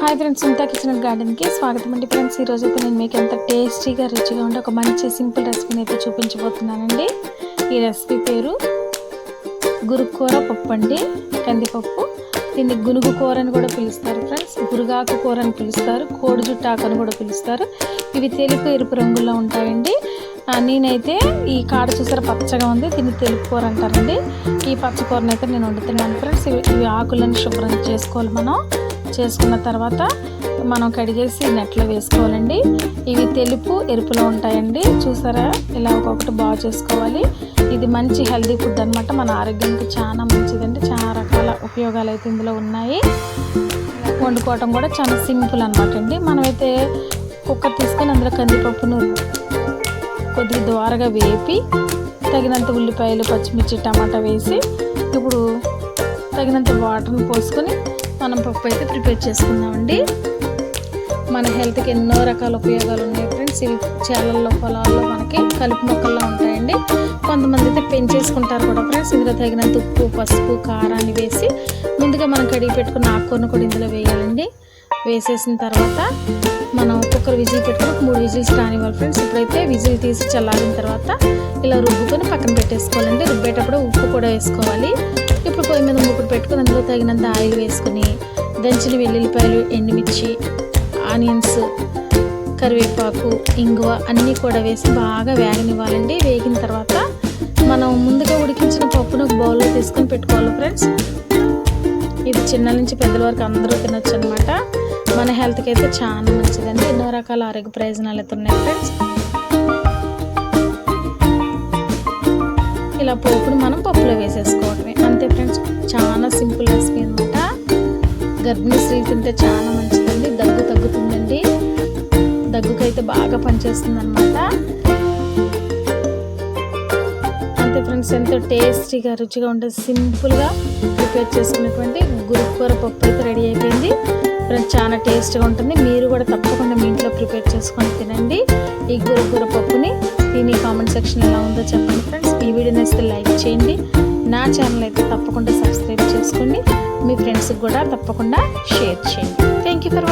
Hi friends ఇంతా kitchen గార్డెన్కి స్వాగతం అండి ఫ్రెండ్స్ ఈరోజు అయితే నేను మీకు ఎంత టేస్టీగా రుచిగా ఉండే ఒక మంచి సింపుల్ రెసిపీని అయితే చూపించబోతున్నానండి. ఈ రెసిపీ పేరు గురుకూర పప్పు అండి కందిపప్పు. దీన్ని గునుగు కూర అని కూడా పిలుస్తారు ఫ్రెండ్స్ గురుగాకు కూర అని పిలుస్తారు కోడి జుట్టాకు అని కూడా పిలుస్తారు. ఇవి తెలుపు ఎరుపు రంగులో ఉంటాయండి. నేనైతే ఈ కాడ చూసారా పచ్చగా ఉంది దీన్ని తెలుపు కూర అంటారండి. ఈ పచ్చ కూరని అయితే నేను వండుతున్నాను ఫ్రెండ్స్ ఇవి ఇవి ఆకులను శుభ్రం చేసుకోవాలి మనం. చేసుకున్న తర్వాత మనం కడిగేసి నెట్లో వేసుకోవాలండి. ఇవి తెలుపు ఎరుపులో ఉంటాయండి. చూసారా? ఇలా ఒక్కొక్కటి బాగా చేసుకోవాలి. ఇది మంచి హెల్దీ ఫుడ్ అనమాట మన ఆరోగ్యానికి చాలా మంచిదండి. చాలా రకాల ఉపయోగాలు అయితే ఇందులో ఉన్నాయి. వండుకోవటం కూడా చాలా సింపుల్ అనమాట అండి. మనమైతే కుక్కర్ తీసుకొని అందులో కందిపప్పును కొద్దిగా ద్వారగా వేపి తగినంత ఉల్లిపాయలు పచ్చిమిర్చి టమాటా వేసి ఇప్పుడు తగినంత వాటర్ని పోసుకొని మనం పప్పు అయితే ప్రిపేర్ చేసుకుందామండి. మన హెల్త్కి ఎన్నో రకాల ఉపయోగాలు ఉన్నాయి ఫ్రెండ్స్. ఇవి చేలల్లో పొలాల్లో మనకి కలుపు మొక్కల్లో ఉంటాయండి. కొంతమంది అయితే పెంచేసుకుంటారు కూడా ఫ్రెండ్స్. ఇందులో తగినంత ఉప్పు పసుపు కారాన్ని వేసి ముందుగా మనం కడిగి పెట్టుకున్న ఆకుకూరను కూడా ఇందులో వేయాలండి. వేసేసిన తర్వాత మనం కుక్కర్ విజిల్ పెట్టుకుని మూడు విజిల్స్ రానివ్వాలి ఫ్రెండ్స్. ఇప్పుడైతే విజిల్ తీసి చల్లారిన తర్వాత ఇలా రుబ్బుకొని పక్కన పెట్టేసుకోవాలండి. రుబ్బేటప్పుడు ఉప్పు కూడా వేసుకోవాలి. ఇప్పుడు పొయ్యి మీద ముగ్గురు పెట్టుకుని అందులో తగినంత ఆయిల్ వేసుకుని దంచిన వెల్లుల్లిపాయలు ఎండుమిర్చి ఆనియన్స్ కరివేపాకు ఇంగువ అన్నీ కూడా వేసి బాగా వేగనివ్వాలండి. వేగిన తర్వాత మనం ముందుగా ఉడికించిన పప్పును ఒక బౌల్లో తీసుకొని పెట్టుకోవాలి ఫ్రెండ్స్. ఇది చిన్న నుంచి పెద్దల వరకు అందరూ తినొచ్చు అనమాట మన హెల్త్కి అయితే చాలా మంచిదండి. ఎన్నో రకాల ఆరోగ్య ప్రయోజనాలు అయితే ఉన్నాయి ఫ్రెండ్స్. ఇలా పోపుని మనం పప్పులో వేసేసుకోవటమే అంతే ఫ్రెండ్స్ చాలా సింపుల్ రెసిపీ అనమాట గర్భిణీ స్త్రీలు తింటే చాలా మంచిదండి దగ్గు తగ్గుతుందండి. దగ్గుకైతే బాగా పనిచేస్తుంది అనమాట అంతే ఫ్రెండ్స్ ఎంతో టేస్టీగా రుచిగా ఉండే సింపుల్గా ప్రిపేర్ చేసుకున్నటువంటి గురుకూర పప్పు అయితే రెడీ అయిపోయింది. ఫ్రెండ్స్ చాలా టేస్ట్గా ఉంటుంది. మీరు కూడా తప్పకుండా మీ ఇంట్లో ప్రిపేర్ చేసుకొని తినండి ఈ గురుకూర పప్పుని. దీని కామెంట్ సెక్షన్ ఎలా ఉందో చెప్పండి ఫ్రెండ్స్. ఈ వీడియో నచ్చితే లైక్ చేయండి. నా ఛానల్ అయితే తప్పకుండా సబ్స్క్రైబ్ చేసుకోండి. మీ ఫ్రెండ్స్కి కూడా తప్పకుండా షేర్ చేయండి. Thank you for